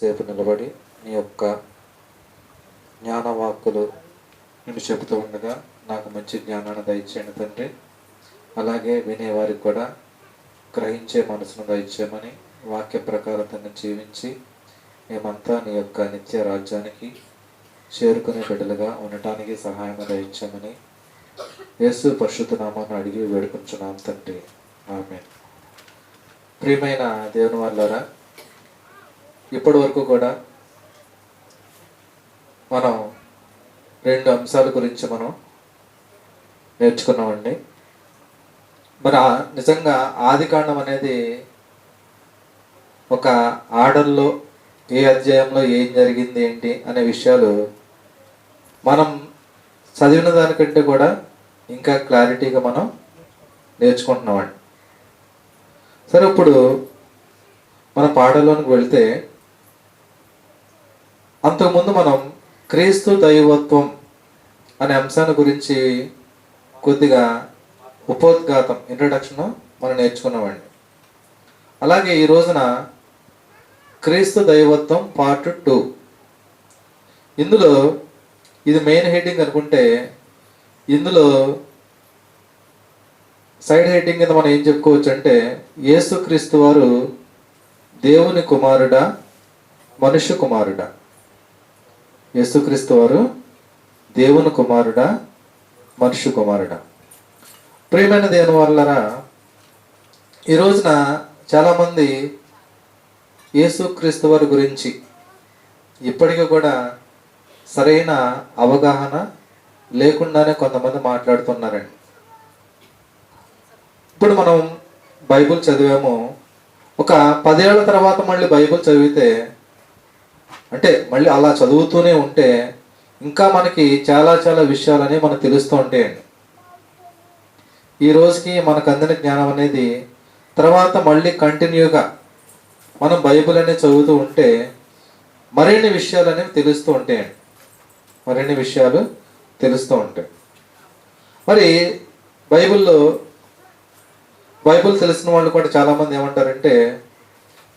సేపు నిలబడి నీ యొక్క జ్ఞానవాక్కులు నేను చెబుతూ ఉండగా నాకు మంచి జ్ఞానాన్ని దయచేయండి తండ్రి. అలాగే వినేవారికి కూడా గ్రహించే మనసును దయచేయమని వాక్య ప్రకారం తను జీవించి మేమంతా నీ యొక్క నిత్య రాజ్యానికి చేరుకునే బిడ్డలుగా ఉండటానికి సహాయం దయచేయమని యేసు పరిశుద్ధనామాన్ని అడిగి వేడుకుంటున్నాం తండ్రి. ఆమె ప్రియమైన దేవుని వాళ్ళారా ఇప్పటి వరకు కూడా మనం రెండు అంశాల గురించి మనం నేర్చుకున్నామండి. మరి నిజంగా ఆదికాండం అనేది ఒక ఆర్డర్లో ఏ అధ్యాయంలో ఏం జరిగింది ఏంటి అనే విషయాలు మనం చదివిన దానికంటే కూడా ఇంకా క్లారిటీగా మనం నేర్చుకుంటున్నామండి. సరే ఇప్పుడు మన పాటలోనికి వెళ్తే అంతకుముందు మనం క్రీస్తు దైవత్వం అనే అంశాన్ని గురించి కొద్దిగా ఉపోద్ఘాతం ఇంట్రడక్షన్ మనం నేర్చుకున్నామండి. అలాగే ఈ రోజున క్రీస్తు దైవత్వం పార్ట్ టూ ఇందులో ఇది మెయిన్ హెడ్డింగ్ అనుకుంటే ఇందులో సైడ్ హెడ్డింగ్ కింద మనం ఏం చెప్పుకోవచ్చు అంటే యేసుక్రీస్తు వారు దేవుని కుమారుడా మనుష్య కుమారుడా. యేసుక్రీస్తు వారు దేవుని కుమారుడా మనుషు కుమారుడా. ప్రియమైన దేవుని వాళ్ళరా ఈ రోజున చాలామంది యేసుక్రీస్తు వారి గురించి ఇప్పటికీ కూడా సరైన అవగాహన లేకుండానే కొంతమంది మాట్లాడుతున్నారండి. ఇప్పుడు మనం బైబిల్ చదివాము. ఒక పదేళ్ళ తర్వాత మళ్ళీ బైబిల్ చదివితే అంటే మళ్ళీ అలా చదువుతూనే ఉంటే ఇంకా మనకి చాలా చాలా విషయాలని మనకు తెలుస్తూ ఉంటాయండి. ఈ రోజుకి మనకు అందిన జ్ఞానం అనేది తర్వాత మళ్ళీ కంటిన్యూగా మనం బైబిల్ అనేది చదువుతూ ఉంటే మరిన్ని విషయాలు అనేవి తెలుస్తూ ఉంటాయండి. మరిన్ని విషయాలు తెలుస్తూ ఉంటాయి. మరి బైబిల్లో బైబిల్ తెలిసిన వాళ్ళు కూడా చాలామంది ఏమంటారంటే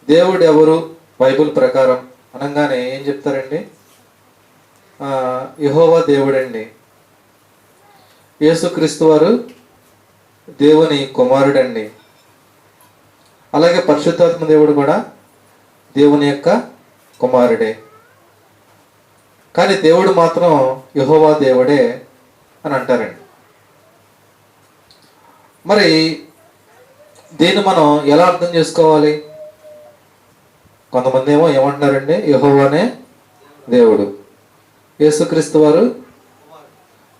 దేవుడు ఎవరు బైబిల్ ప్రకారం అనగానే ఏం చెప్తారండి? యహోవా దేవుడండి. యేసుక్రీస్తు వారు దేవుని కుమారుడండి. అలాగే పరిశుద్ధాత్మ దేవుడు కూడా దేవుని యొక్క కుమారుడే. కానీ దేవుడు మాత్రం యహోవా దేవుడే అని అంటారండి. మరి దీన్ని మనం ఎలా అర్థం చేసుకోవాలి? కొంతమంది ఏమో ఏమంటున్నారండి? యెహోవానే దేవుడు. యేసుక్రీస్తు వారు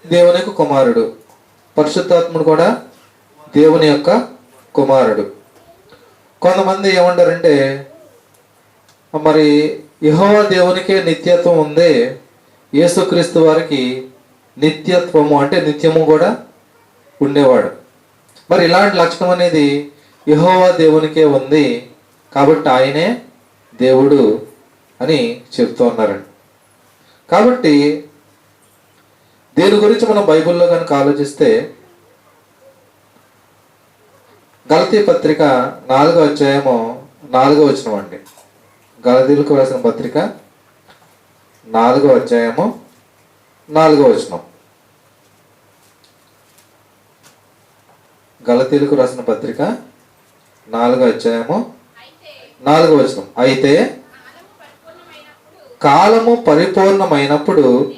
దేవుని యొక్క కుమారుడు. పరిశుద్ధాత్ముడు కూడా దేవుని యొక్క కుమారుడు. కొంతమంది ఏమంటారంటే మరి యహోవా దేవునికే నిత్యత్వం ఉంది యేసుక్రీస్తు వారికి నిత్యత్వము అంటే నిత్యము కూడా ఉండేవాడు. మరి ఇలాంటి లక్షణం అనేది యహోవా దేవునికే ఉంది కాబట్టి ఆయనే దేవుడు అని చెప్తూ ఉన్నారండి కాబట్టి దీని గురించి మనం బైబిల్లో కనుక ఆలోచిస్తే గలతీ పత్రిక నాలుగో అధ్యాయము నాలుగో వచనం అండి. గలతీలకు రాసిన పత్రిక నాలుగో అధ్యాయము నాలుగో వచనం. గలతీలకు రాసిన పత్రిక నాలుగో అధ్యాయము నాలుగు వచనం. అయితే కాలము పరిపూర్ణమైనప్పుడు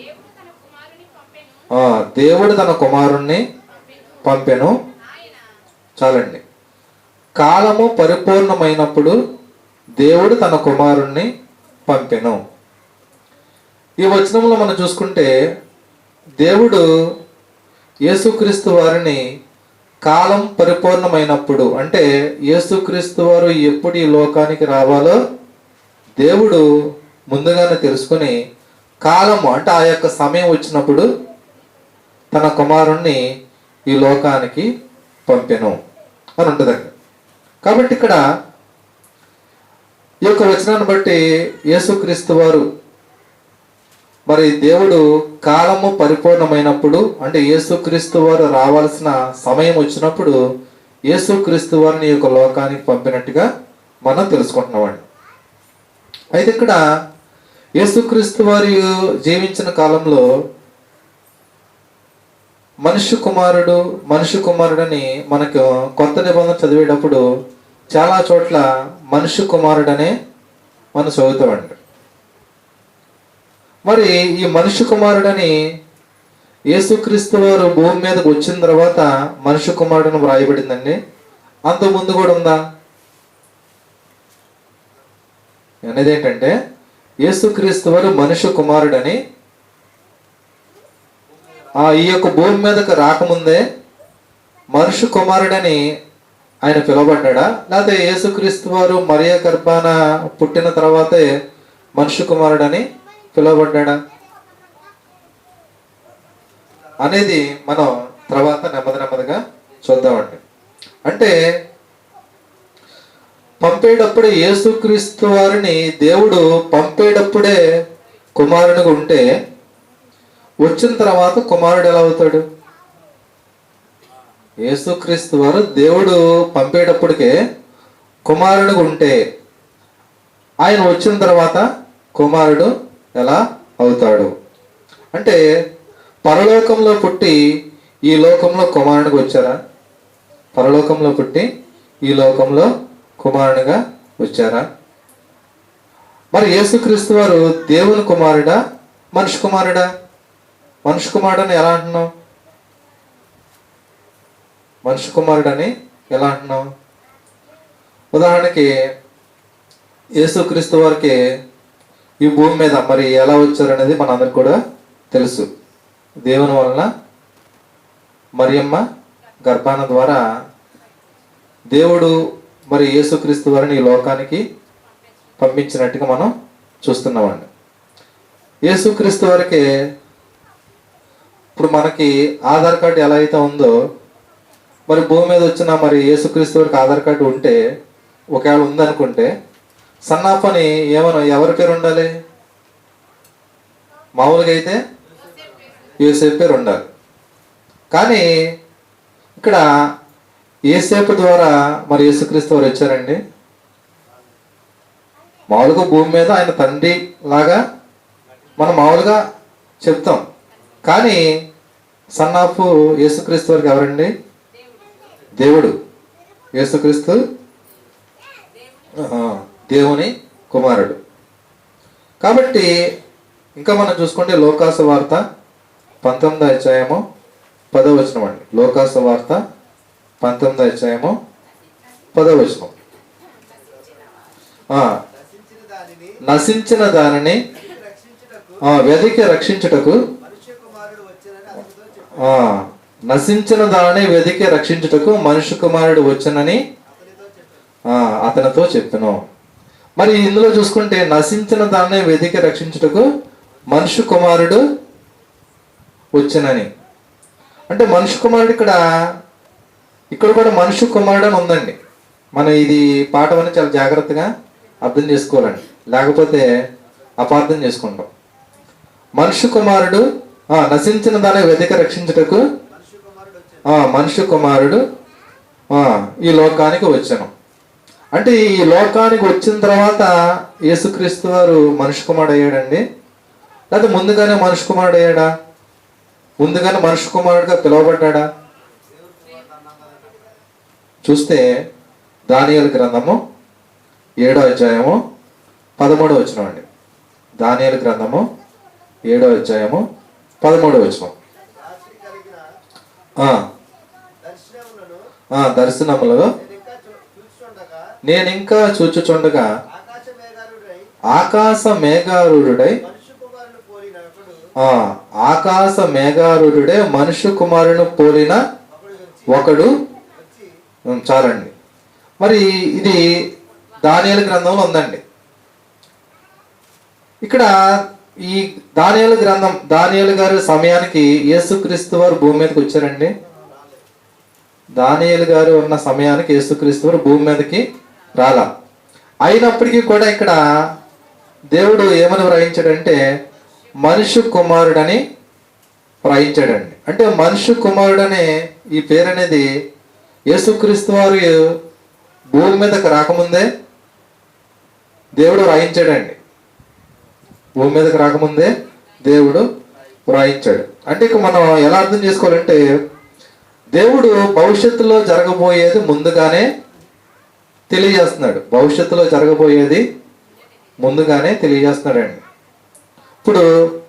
దేవుడు తన కుమారుణ్ణి పంపెను. చాలండి. కాలము పరిపూర్ణమైనప్పుడు దేవుడు తన కుమారుణ్ణి పంపెను. ఈ వచనంలో మనం చూసుకుంటే దేవుడు యేసుక్రీస్తు వారిని కాలం పరిపూర్ణమైనప్పుడు అంటే యేసుక్రీస్తు వారు ఎప్పుడు ఈ లోకానికి రావాలో దేవుడు ముందుగానే తెలుసుకొని కాలము అంటే ఆ యొక్క సమయం వచ్చినప్పుడు తన కుమారుణ్ణి ఈ లోకానికి పంపెను అని ఉంటుందండి. కాబట్టి ఇక్కడ ఈ యొక్క వచనాన్ని బట్టి యేసుక్రీస్తు వారు మరి దేవుడు కాలము పరిపూర్ణమైనప్పుడు అంటే యేసుక్రీస్తు వారు రావాల్సిన సమయం వచ్చినప్పుడు యేసుక్రీస్తు వారిని యొక్క లోకానికి పంపినట్టుగా మనం తెలుసుకుంటున్నామండి. అయితే ఇక్కడ యేసుక్రీస్తు వారి జీవించిన కాలంలో మనుష్య కుమారుడు మనుష్య కుమారుడని మనకు కొత్త నిబంధన చదివేటప్పుడు చాలా చోట్ల మనుష్య కుమారుడనే మనం చదువుతామండి. మరి ఈ మనుష్య కుమారుడని యేసుక్రీస్తు వారు భూమి మీదకి వచ్చిన తర్వాత మనుష్య కుమారుడని వ్రాయబడిందండి. అంత ముందు కూడా ఉందా? అనేది ఏంటంటే యేసుక్రీస్తు వారు మనుష్య కుమారుడని ఆ ఈ యొక్క భూమి మీదకి రాకముందే మనుష్య కుమారుడని ఆయన పిలువబడ్డా లేకపోతే యేసుక్రీస్తు వారు మరియ గర్భాన పుట్టిన తర్వాతే మనుష్య కుమారుడని పిలువబడ్డా అనేది మనం తర్వాత నెమ్మది నెమ్మదిగా చూద్దామండి. అంటే పంపేటప్పుడే యేసుక్రీస్తు వారిని దేవుడు పంపేటప్పుడే కుమారునిగా ఉంటే వచ్చిన తర్వాత కుమారుడు ఎలా అవుతాడు? యేసుక్రీస్తు వారు దేవుడు పంపేటప్పటికే కుమారుడిగా ఉంటే ఆయన వచ్చిన తర్వాత కుమారుడు ఎలా అవుతాడు? అంటే పరలోకంలో పుట్టి ఈ లోకంలో కుమారుడికి వచ్చారా? పరలోకంలో పుట్టి ఈ లోకంలో కుమారునిగా వచ్చారా? మరి యేసుక్రీస్తు వారు దేవుని కుమారుడా మనిషి కుమారుడా? మనిషి కుమారుడని ఎలా అంటున్నావు? మనిషి కుమారుడని ఎలా అంటున్నావు? ఉదాహరణకి యేసుక్రీస్తు వారికి ఈ భూమి మీద మరి ఎలా వచ్చారనేది మనందరికి కూడా తెలుసు. దేవుని వలన మరియమ్మ గర్భాన ద్వారా దేవుడు మరి యేసుక్రీస్తు వారిని ఈ లోకానికి పంపించినట్టుగా మనం చూస్తున్నామండి. యేసుక్రీస్తు వారికి ఇప్పుడు మనకి ఆధార్ కార్డు ఎలా అయితే ఉందో మరి భూమి మీద వచ్చిన మరి యేసుక్రీస్తు వారికి ఆధార్ కార్డు ఉంటే ఒకవేళ ఉందనుకుంటే సన్నాఫ్ అని ఏమన్నా ఎవరి పేరు ఉండాలి? మామూలుగా అయితే యూసేఫ్ పేరు ఉండాలి. కానీ ఇక్కడ ఏసేపు ద్వారా మరి యేసుక్రీస్తు వారు వచ్చారండి. మామూలుగా భూమి మీద ఆయన తండ్రి లాగా మనం మామూలుగా చెప్తాం. కానీ సన్ యేసుక్రీస్తు వారికి ఎవరండి? దేవుడు. యేసుక్రీస్తు. దేవుని కుమారుడు. కాబట్టి ఇంకా మనం చూసుకుంటే లోకాస వార్త పంతొమ్మిదో అధ్యాయము పదవచనం అండి. లోకాస వార్త పంతొమ్మిదో అధ్యాయము పదవచనం నశించిన దానిని రక్షించుటకు వెదికి రక్షించుటకు నశించిన దానిని వెదికి రక్షించుటకు మనుష్య కుమారుడు వచ్చనని అతనితో చెప్తున్నాం మరి ఇందులో చూసుకుంటే నశించిన దాన్ని వెదికి రక్షించుటకు మనుషు కుమారుడు వచ్చనని. అంటే మనుషు కుమారుడు ఇక్కడ ఇక్కడ కూడా మనుషు కుమారుడు అని ఉందండి. మనం ఇది పాఠం అని చాలా జాగ్రత్తగా అర్థం చేసుకోవాలండి. లేకపోతే అపార్థం చేసుకుంటాం. మనుషు కుమారుడు నశించిన దాన్ని వెతిక రక్షించుటకు మనుషు కుమారుడు ఈ లోకానికి వచ్చాను. అంటే ఈ లోకానికి వచ్చిన తర్వాత యేసుక్రీస్తు వారు మనుష్య కుమారుడు అయ్యాడండి లేదా ముందుగానే మనుష్య కుమారుడు అయ్యాడా ముందుగానే మనుష్య కుమారుడుగా పిలువబడ్డాడా? చూస్తే దానియలు గ్రంథము ఏడో అధ్యాయము పదమూడో వచనం అండి. దానియలు గ్రంథము ఏడో అధ్యాయము పదమూడో వచనం. దర్శనములో నేను ఇంకా చూ- చూచుచుండగా నేను ఇంకా చూచుచుండగా ఆకాశ మేఘారుడై ఆకాశ ఆ ఆకాశ మేఘారుడే మనుషు కుమారుని పోలిన ఒకడు చాలండి. మరి ఇది దానియల గ్రంథంలో ఉందండి. ఇక్కడ ఈ దానియల గ్రంథం దానియలు గారి సమయానికి యేసుక్రీస్తు వారు భూమి మీదకి వచ్చారండి. దానియలు గారు ఉన్న సమయానికి యేసుక్రీస్తు వారు భూమి మీదకి రాలా. అయినప్పటికీ కూడా ఇక్కడ దేవుడు ఏమని వ్రాయించాడంటే మనుషు కుమారుడని వ్రాయించాడండి. అంటే మనుషు కుమారుడనే ఈ పేరు అనేది యేసుక్రీస్తు వారు భూమి మీదకి రాకముందే దేవుడు వ్రాయించాడండి. భూమి మీదకి రాకముందే దేవుడు వ్రాయించాడు. అంటే ఇక మనం ఎలా అర్థం చేసుకోవాలంటే దేవుడు భవిష్యత్తులో జరగబోయేది ముందుగానే తెలియజేస్తున్నాడు. భవిష్యత్తులో జరగబోయేది ముందుగానే తెలియజేస్తున్నాడండి. ఇప్పుడు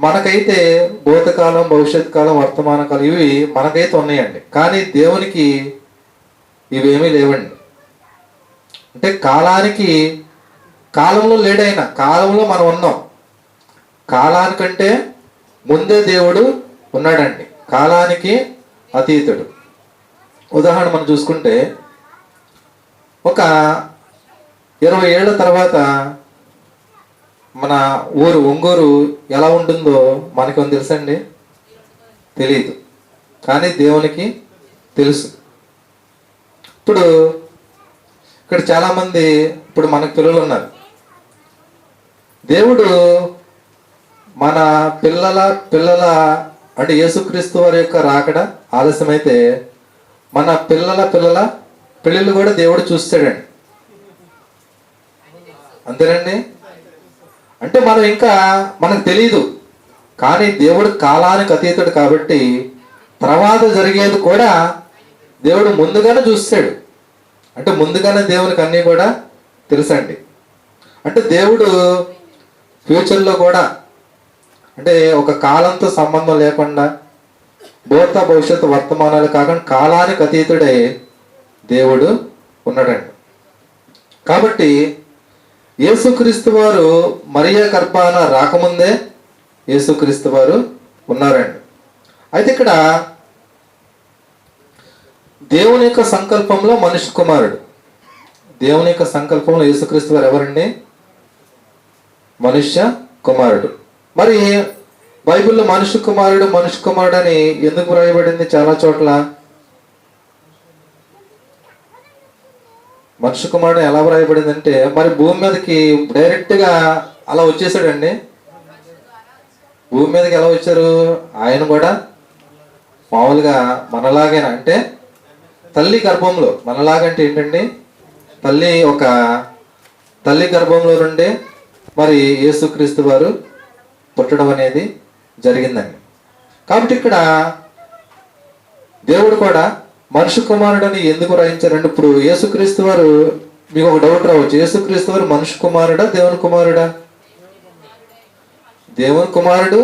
మనకైతే భూతకాలం భవిష్యత్ కాలం వర్తమాన కాలం ఇవి మనకైతే ఉన్నాయండి. కానీ దేవునికి ఇవేమీ లేవండి. అంటే కాలానికి కాలంలో లేడైనా కాలంలో మనం ఉన్నాం. కాలానికంటే ముందే దేవుడు ఉన్నాడండి. కాలానికి అతీతుడు. ఉదాహరణ మనం చూసుకుంటే ఒక ఇరవై ఏళ్ళ తర్వాత మన ఊరు ఒంగూరు ఎలా ఉంటుందో మనకేమో తెలుసండి? తెలియదు కానీ దేవునికి తెలుసు. ఇప్పుడు ఇక్కడ చాలామంది ఇప్పుడు మనకు పిల్లలు ఉన్నారు. దేవుడు మన పిల్లల పిల్లల అంటే యేసుక్రీస్తు వారి యొక్క రాకడ ఆలస్యమైతే మన పిల్లల పిల్లల పెళ్ళిళ్ళు కూడా దేవుడు చూస్తాడండి. అంతేనండి అంటే మనం ఇంకా మనకు తెలియదు కానీ దేవుడు కాలానికి అతీతుడు కాబట్టి తర్వాత జరిగేది కూడా దేవుడు ముందుగానే చూస్తాడు. అంటే ముందుగానే దేవునికి అన్నీ కూడా తెలుసండి. అంటే దేవుడు ఫ్యూచర్లో కూడా అంటే ఒక కాలంతో సంబంధం లేకుండా భూత భవిష్యత్తు వర్తమానాలు కాకుండా కాలానికి అతీతుడే దేవుడు ఉన్నాడండి. కాబట్టి యేసుక్రీస్తు వారు మరియ గర్భాన రాకముందే యేసుక్రీస్తు వారు ఉన్నారండి. అయితే ఇక్కడ దేవుని యొక్క సంకల్పంలో మనుష్య కుమారుడు. దేవుని యొక్క సంకల్పంలో యేసుక్రీస్తు వారు ఎవరండి? మనుష్య కుమారుడు. మరి బైబిల్లో మనుష్య కుమారుడు మనుష్య కుమారుడు అని ఎందుకు వ్రాయబడింది? చాలా చోట్ల మనుషు కుమారుడు ఎలా వ్రాయబడింది అంటే మరి భూమి మీదకి డైరెక్ట్గా అలా వచ్చేసాడండి. భూమి మీదకి ఎలా వచ్చారు? ఆయన కూడా మామూలుగా మనలాగైనా? అంటే తల్లి గర్భంలో మనలాగంటే ఏంటండి? తల్లి ఒక తల్లి గర్భంలో నుండి మరి యేసుక్రీస్తు వారు పుట్టడం అనేది జరిగిందండి. కాబట్టి ఇక్కడ దేవుడు కూడా మనుషు కుమారుడని ఎందుకు రాయించారంటే ఇప్పుడు యేసుక్రీస్తు వారు మీకు ఒక డౌట్ రావచ్చు. యేసుక్రీస్తు వారు మనుషు కుమారుడా దేవుని కుమారుడా? దేవుని కుమారుడు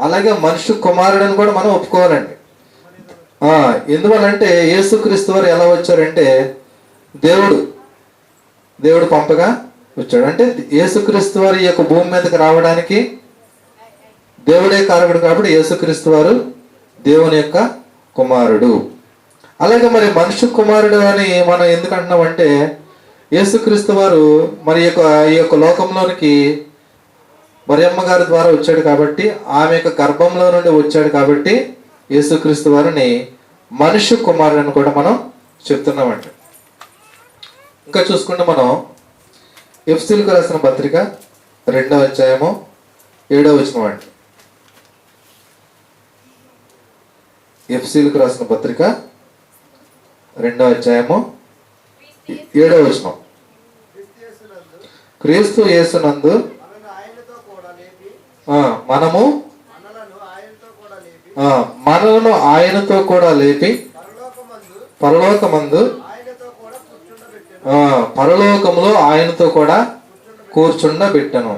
అలాగే మనుషు కుమారుడు అని కూడా మనం ఒప్పుకోవాలండి. ఎందువల్లంటే యేసుక్రీస్తు వారు ఎలా వచ్చారంటే దేవుడు దేవుడు పంపగా వచ్చాడు. అంటే యేసుక్రీస్తు వారి ఈ యొక్క భూమి మీదకి రావడానికి దేవుడే కారకుడు కాబట్టి యేసుక్రీస్తు వారు దేవుని యొక్క కుమారుడు. అలాగే మరి మనుషు కుమారుడు అని మనం ఎందుకు అంటున్నామంటే యేసుక్రీస్తు వారు మరి యొక్క ఈ యొక్క లోకంలోనికి మరియమ్మ గారి ద్వారా వచ్చాడు కాబట్టి ఆమె యొక్క గర్భంలో నుండి వచ్చాడు కాబట్టి యేసుక్రీస్తు వారిని మనుష్య కుమారుడు అని కూడా మనం చెప్తున్నామండి. ఇంకా చూసుకుంటే మనం ఎఫ్సిల్కు రాసిన పత్రిక రెండవ అధ్యాయము ఏడవ వచనం అండి. ఎఫ్సిల్కు రాసిన పత్రిక రెండవ అధ్యాయము ఏడవ వచనం. క్రీస్తు యేసునందు మనము మనలను ఆయనతో కూడా లేపి పరలోకమందు పరలోకమందు ఆయనతో కూడా కూర్చుండబెట్టెను ఆ, పరలోకములో ఆయనతో కూడా కూర్చుండబెట్టను.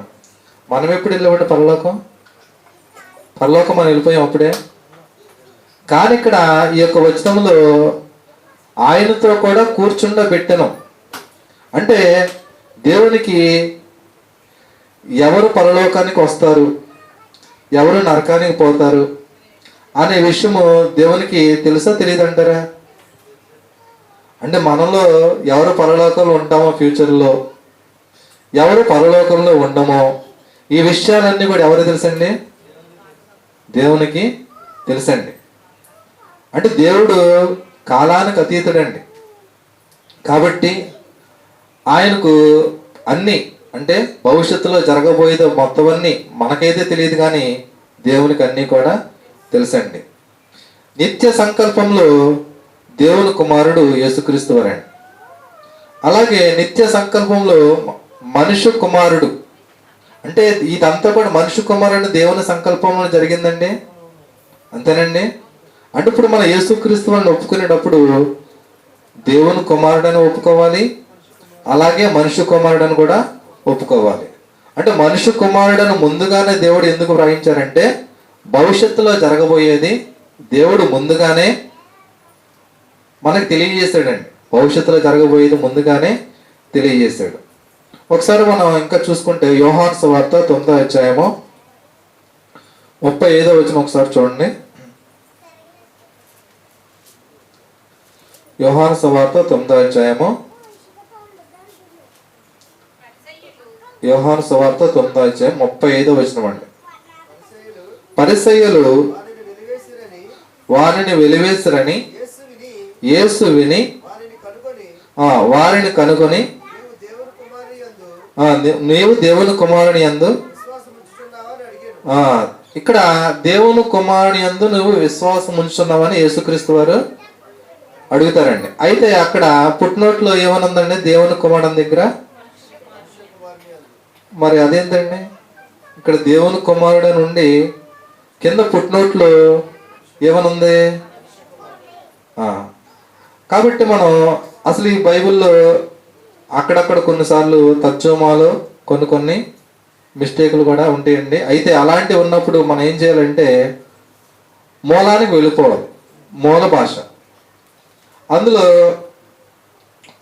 మనం ఎప్పుడు వెళ్ళామంటే పరలోకం? పరలోకం మనం వెళ్ళిపోయాం అప్పుడే. కానీ ఇక్కడ ఈ యొక్క వచనంలో ఆయనతో కూడా కూర్చుండబెట్టను. అంటే దేవునికి ఎవరు పరలోకానికి వస్తారు? ఎవరు నరకానికి పోతారు? అనే విషయము దేవునికి తెలుసా తెలియదంటారా అంటే మనలో ఎవరు పరలోకంలో ఉంటామో ఫ్యూచర్లో ఎవరు పరలోకంలో ఉండమో ఈ విషయాలన్నీ కూడా ఎవరు తెలుసండి? దేవునికి తెలుసండి. అంటే దేవుడు కాలానికి అతీతుడండి. కాబట్టి ఆయనకు అన్నీ అంటే భవిష్యత్తులో జరగబోయేది మొత్తం మనకైతే తెలియదు కానీ దేవునికి అన్నీ కూడా తెలుసండి. నిత్య సంకల్పంలో దేవుని కుమారుడు యేసుక్రీస్తు వారండి. అలాగే నిత్య సంకల్పంలో మనుషు కుమారుడు అంటే ఇదంతా కూడా మనుషు కుమారుడు దేవుని సంకల్పంలో జరిగిందండి? అంతేనండి? అంటే ఇప్పుడు మన యేసుక్రీస్తు వాళ్ళని ఒప్పుకునేటప్పుడు దేవుని కుమారుడని ఒప్పుకోవాలి అలాగే మనుషు కుమారుడని కూడా ఒప్పుకోవాలి. అంటే మనుషు కుమారుడను ముందుగానే దేవుడు ఎందుకు వ్రాయించారంటే భవిష్యత్తులో జరగబోయేది దేవుడు ముందుగానే మనకు తెలియజేశాడండి. భవిష్యత్తులో జరగబోయేది ముందుగానే తెలియజేశాడు. ఒకసారి మనం ఇంకా చూసుకుంటే యోహాన్స్ వార్త తొమ్మిదో అధ్యాయము ముప్పై ఐదో వచ్చిన ఒకసారి చూడండి. వ్యవహార సువార్త తొమ్మిదో అధ్యాయము. వ్యవహార సువార్త తొమ్మిదో అధ్యాయం ముప్పై ఐదో వచ్చిన అండి. పరిసయ్యులు వారిని వెలివేసిరని యేసు విని వారిని కనుగొని నీవు దేవుని యందు కుమారుని ఎందు ఇక్కడ దేవుని కుమారుని ఎందు నువ్వు విశ్వాసం ఉంచున్నావని యేసుక్రీస్తు వారు అడుగుతారండి. అయితే అక్కడ పుట్టినోట్లో ఏమనుందండి? దేవుని కుమారుని దగ్గర? మరి అదేంటండి? ఇక్కడ దేవుని కుమారుడు నుండి కింద పుట్టినోట్లో ఏమనుంది? కాబట్టి మనం అసలు ఈ బైబిల్లో అక్కడక్కడ కొన్నిసార్లు తర్జుమాలు కొన్ని కొన్ని మిస్టేకులు కూడా ఉంటాయండి. అయితే అలాంటివి ఉన్నప్పుడు మనం ఏం చేయాలంటే మూలానికి వెళ్ళిపోవడం మూల భాష. అందులో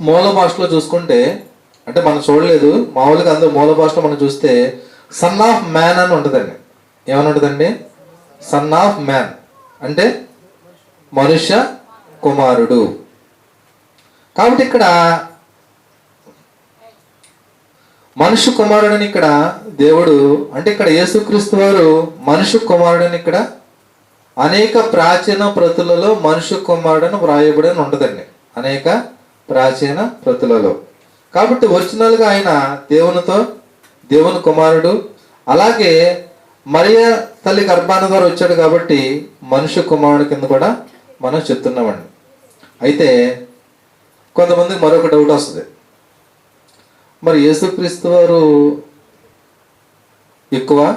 మూల భాషలో చూసుకుంటే అంటే మనం చూడలేదు మామూలుగా అందులో మూల భాషలో మనం చూస్తే సన్ ఆఫ్ మ్యాన్ అని ఉంటుందండి. ఏమని ఉంటుందండి? సన్ ఆఫ్ మ్యాన్ అంటే మనుష్య కుమారుడు. కాబట్టి ఇక్కడ మనుష్య కుమారుడని ఇక్కడ దేవుడు అంటే ఇక్కడ యేసుక్రీస్తు వారు మనుష్య కుమారుడని ఇక్కడ అనేక ప్రాచీన ప్రతులలో మనుష్య కుమారుడని వ్రాయబడిన ఉండదండి. అనేక ప్రాచీన ప్రతులలో. కాబట్టి ఒరిజినల్గా ఆయన దేవునితో దేవుని కుమారుడు అలాగే మరియ తల్లి గర్భాన ద్వారా వచ్చాడు కాబట్టి మనుష్య కుమారుడు కింద కూడా మనం చెప్తున్నామండి. అయితే కొంతమందికి మరొక డౌట్ వస్తుంది. మరి యేసుక్రీస్తు వారు ఎక్కువ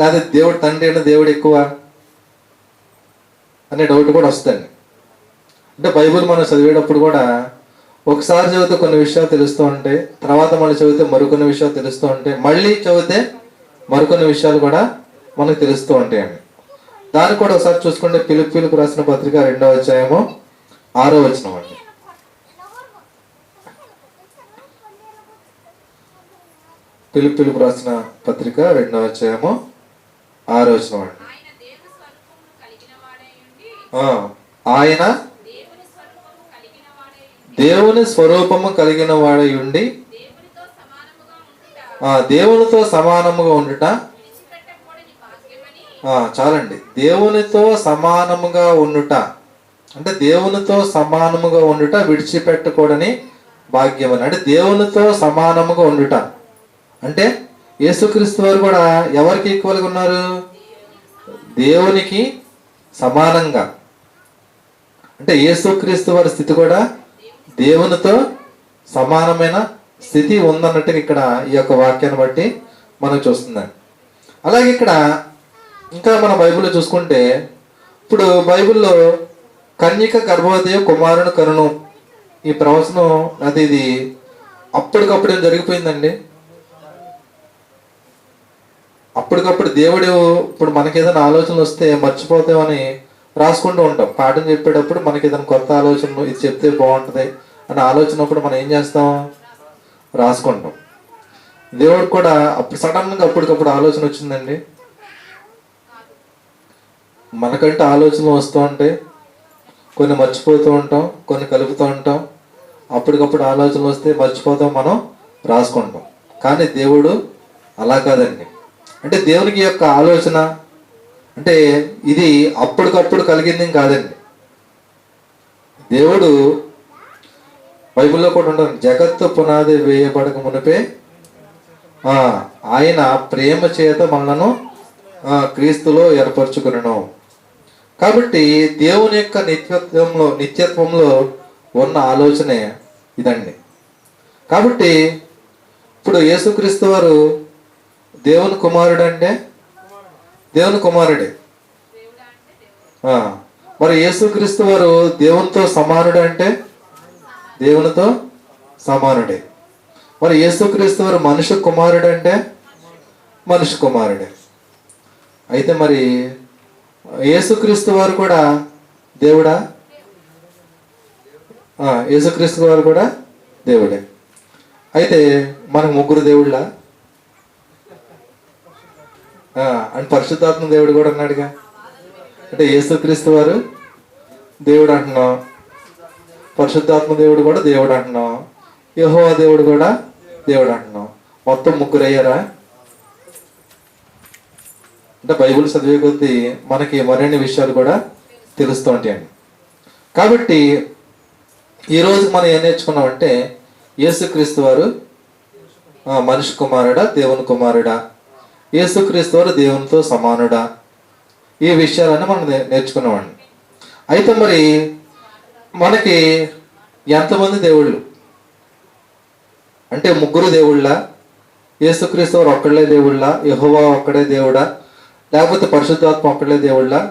లేదా దేవుడు తండ్రి అయినా దేవుడు ఎక్కువ అనే డౌట్ కూడా వస్తుంది అంటే బైబిల్ మనం చదివేటప్పుడు కూడా ఒకసారి చదివితే కొన్ని విషయాలు తెలుస్తూ ఉంటాయి తర్వాత మళ్ళీ చదివితే మరికొన్ని విషయాలు తెలుస్తూ ఉంటాయి మళ్ళీ చదివితే మరికొన్ని విషయాలు కూడా మనకు తెలుస్తూ ఉంటాయండి. దాన్ని కూడా ఒకసారి చూసుకుంటే పిలుపులకు రాసిన పత్రిక రెండవ అధ్యాయము ఆరో వచనం అండి. పిలుపులకు రాసిన పత్రిక రెండవ అధ్యాయము ఆరో వచనం అండి. ఆయన దేవుని స్వరూపము కలిగిన వాడై ఉండి దేవునితో సమానముగా ఉండుట. ఆ దేవునితో సమానముగా ఉండుట. విడిచిపెట్టకూడని భాగ్యమని ఆ, చాలండి. దేవునితో సమానముగా ఉండుట. అంటే దేవునితో సమానముగా ఉండుట విడిచిపెట్టకూడని భాగ్యమని. అంటే దేవునితో సమానముగా ఉండుట. అంటే యేసుక్రీస్తు వారు కూడా ఎవరికి ఈక్వల్గా ఉన్నారు? దేవునికి సమానంగా. అంటే యేసుక్రీస్తు వారి స్థితి కూడా దేవునితో సమానమైన స్థితి ఉందన్నట్టుగా ఇక్కడ ఈ యొక్క వాక్యాన్ని బట్టి మనం చూస్తున్నాం. అలాగే ఇక్కడ ఇంకా మన బైబిల్లో చూసుకుంటే ఇప్పుడు బైబిల్లో కన్యక గర్భవతి కుమారుని కరుణం ఈ ప్రవచనం అది ఇది అప్పటికప్పుడు జరిగిపోయిందండి? అప్పటికప్పుడు దేవుడు ఇప్పుడు మనకి ఏదైనా ఆలోచనలు వస్తే మర్చిపోతామని రాసుకుంటూ ఉంటాం. పాఠం చెప్పేటప్పుడు మనకి ఏదైనా కొత్త ఆలోచనలు ఇది చెప్తే బాగుంటుంది అని ఆలోచనప్పుడు మనం ఏం చేస్తాం? రాసుకుంటాం. దేవుడు కూడా అప్పుడు సడన్గా అప్పటికప్పుడు ఆలోచన వచ్చిందండి. మనకంటే ఆలోచనలు వస్తూ ఉంటాయి కొన్ని మర్చిపోతూ ఉంటాం కొన్ని కలుపుతూ ఉంటాం. అప్పటికప్పుడు ఆలోచనలు వస్తే మర్చిపోతాం మనం రాసుకుంటాం. కానీ దేవుడు అలా కాదండి. అంటే దేవునికి యొక్క ఆలోచన అంటే ఇది అప్పటికప్పుడు కలిగింది కాదండి. దేవుడు బైబిల్లో కూడా ఉంటుంది జగత్తు పునాది వేయబడక మునిపే ఆయన ప్రేమ చేత మనలను క్రీస్తులో ఏర్పరచుకున్నాను కాబట్టి దేవుని యొక్క నిత్యత్వంలో నిత్యత్వంలో ఉన్న ఆలోచనే ఇదండి. కాబట్టి ఇప్పుడు యేసుక్రీస్తు వారు దేవుని కుమారుడు అంటే? దేవుని కుమారుడే. మరి యేసుక్రీస్తు వారు దేవునితో సమానుడు అంటే? దేవునితో సమానుడే. మరి యేసుక్రీస్తు వారు మనుషు కుమారుడు అంటే? మనుషు కుమారుడే. అయితే మరి యేసుక్రీస్తు వారు కూడా దేవుడా? యేసుక్రీస్తు వారు కూడా దేవుడే. అయితే మనకు ముగ్గురు దేవుళ్ళ? అండ్ పరిశుద్ధాత్మ దేవుడు కూడా అన్నాడుగా అంటే యేసుక్రీస్తు వారు దేవుడు అంటున్నాం. పరిశుద్ధాత్మ దేవుడు కూడా దేవుడు అంటున్నాం. యెహోవా దేవుడు కూడా దేవుడు అంటున్నాం. మొత్తం ముగ్గురు అయ్యారా అంటే బైబిల్ చదివే కొద్దీ మనకి మరిన్ని విషయాలు కూడా తెలుస్తూ ఉంటాయండి. కాబట్టి ఈరోజు మనం ఏం నేర్చుకున్నామంటే యేసుక్రీస్తు వారు మనిషి కుమారుడా దేవుని కుమారుడా యేసుక్రీస్తు వారు దేవునితో సమానుడా? ఈ విషయాలన్నీ మనం నేర్చుకునేవాడిని అయితే మరి మనకి ఎంతమంది దేవుళ్ళు? అంటే ముగ్గురు దేవుళ్ళ? యేసుక్రీస్తు వారు ఒక్కడే దేవుళ్ళ? యహోవా ఒక్కడే దేవుడా? లేకపోతే పరిశుద్ధాత్మ ఒక్కడే దేవుళ్ళ?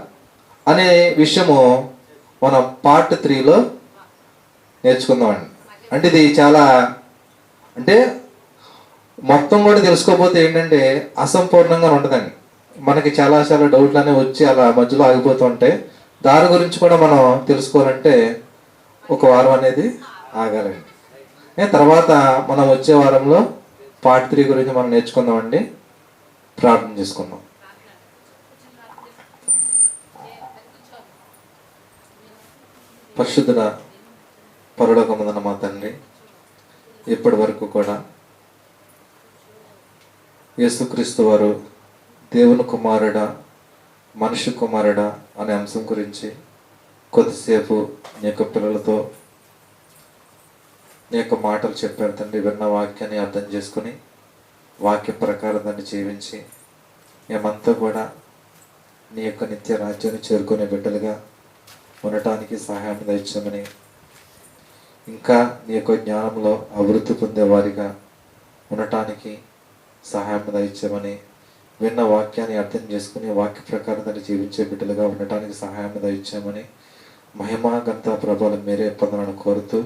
అనే విషయము మనం పార్ట్ త్రీలో నేర్చుకుందామండి. అంటే ఇది చాలా అంటే మొత్తం కూడా తెలుసుకోకపోతే ఏంటంటే అసంపూర్ణంగా ఉండదని మనకి చాలా చాలా డౌట్లు అనేవి వచ్చి అలా మధ్యలో ఆగిపోతూ ఉంటాయి దాని గురించి కూడా మనం తెలుసుకోవాలంటే ఒక వారం అనేది ఆగాలండి. తర్వాత మనం వచ్చే వారంలో పార్ట్ త్రీ గురించి మనం నేర్చుకుందామండి. ప్రార్థన చేసుకుందాం. పరిశుద్ధుల పరలోకముందన మా తండ్రి ఇప్పటి వరకు కూడా యేసుక్రీస్తు వారు దేవుని కుమారుడా మనిషి కుమారుడా అనే అంశం గురించి కొద్దిసేపు నీ యొక్క పిల్లలతో నీ యొక్క మాటలు చెప్పారు తండ్రి విన్న వాక్యాన్ని అర్థం చేసుకుని వాక్య ప్రకారం దాన్ని జీవించి మేమంతా కూడా నీ యొక్క నిత్య రాజ్యాన్ని చేరుకునే బిడ్డలుగా ఉండటానికి సహాయం దయచమని ఇంకా నీ యొక్క జ్ఞానంలో అభివృద్ధి పొందేవారిగా ఉండటానికి సహాయం దయచేయమని విన్న వాక్యాన్ని అర్థం చేసుకుని వాక్య ప్రకారం దాన్ని జీవించే బిడ్డలుగా ఉండటానికి సహాయం దయచేయమని మహిమాగంత ప్రభావం మీరే పొందాలని కోరుతూ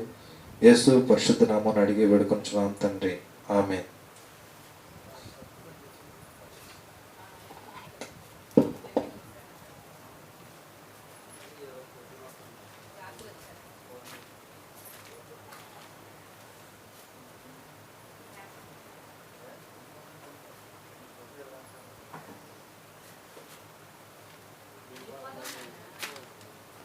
యేసు పరిశుద్ధ నామాన్ని అడిగి వేడుకొంచున్నాం తండ్రి. ఆమె